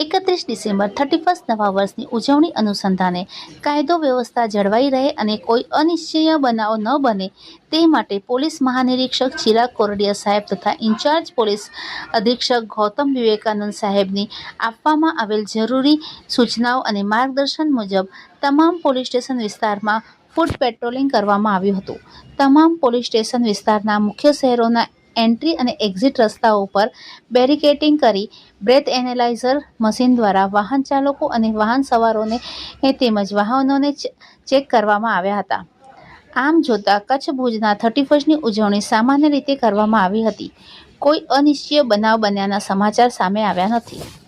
એકત્રીસ December thirty first નવા વર્ષની ઉજવણી અનુસંધાને કાયદો વ્યવસ્થા જળવાઈ રહે અને કોઈ અનિશ્ચય બનાવ ન બને તે માટે પોલીસ મહાનિરીક્ષક ચિરાગ કોરડિયા સાહેબ તથા ઇન્ચાર્જ પોલીસ અધિક્ષક ગૌતમ વિવેકાનંદ સાહેબની આપવામાં આવેલ જરૂરી સૂચનાઓ અને માર્ગદર્શન મુજબ તમામ પોલીસ સ્ટેશન વિસ્તારમાં ફૂડ પેટ્રોલિંગ કરવામાં આવ્યું હતું. તમામ પોલીસ સ્ટેશન વિસ્તારના મુખ્ય શહેરોના એન્ટ્રી અને એક્ઝિટ રસ્તાઓ પર બેરિકેટિંગ કરી બ્રેથ એનાલાઇઝર મશીન દ્વારા વાહન ચાલકો અને વાહન સવારોને તેમજ વાહનોને ચેક કરવામાં આવ્યા હતા. આમ જોતાં કચ્છ ભુજના થર્ટી ફર્સ્ટની ઉજવણી સામાન્ય રીતે કરવામાં આવી હતી. કોઈ અનિશ્ચય બનાવ બન્યાના સમાચાર સામે આવ્યા નથી.